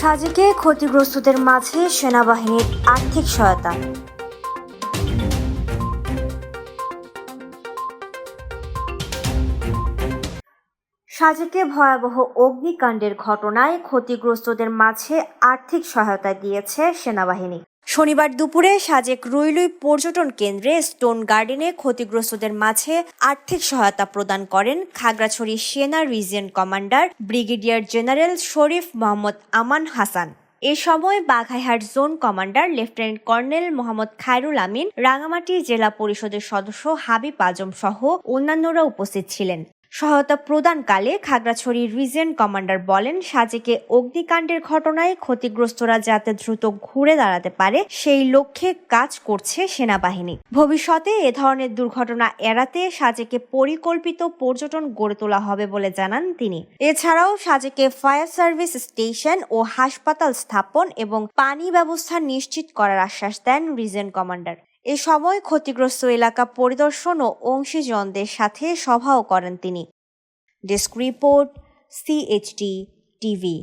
সাজেকে ক্ষতিগ্রস্তদের মাঝে সেনাবাহিনীর আর্থিক সহায়তা। সাজেকে ভয়াবহ অগ্নিকাণ্ডের ঘটনায় ক্ষতিগ্রস্তদের মাঝে আর্থিক সহায়তা দিয়েছে সেনাবাহিনী। শনিবার দুপুরে সাজেক রুইলুই পর্যটন কেন্দ্রে স্টোন গার্ডেনে ক্ষতিগ্রস্তদের মাঝে আর্থিক সহায়তা প্রদান করেন খাগড়াছড়ি সেনা region commander brigadier general Sharif Mohammad Aman Hasan. এ সময় Baghaihat zone commander lieutenant colonel Mohammad Khairul Amin, Rangamati জেলা পরিষদের সদস্য হাবিব আজম সহ অন্যান্যরা উপস্থিত ছিলেন। সহায়তা প্রদানকালে খাগড়াছড়ি রিজেন্ট কমান্ডার বলেন, সাজেকে অগ্নিকাণ্ডের ঘটনায় ক্ষতিগ্রস্তরা যাতে দ্রুত ঘুরে দাঁড়াতে পারে, সেই লক্ষ্যে কাজ করছে সেনাবাহিনী। ভবিষ্যতে এ ধরনের দুর্ঘটনা এড়াতে সাজেকে পরিকল্পিত পর্যটন গড়ে তোলা হবে বলে জানান তিনি। এছাড়াও সাজেকে ফায়ার সার্ভিস স্টেশন ও হাসপাতাল স্থাপন এবং পানি ব্যবস্থা নিশ্চিত করার আশ্বাস দেন রিজিয়ন কমান্ডার। এ সময় ক্ষতিগ্রস্ত এলাকা পরিদর্শন ও অংশীজনদের সাথে সভাও করেন তিনি। Desk report CHT TV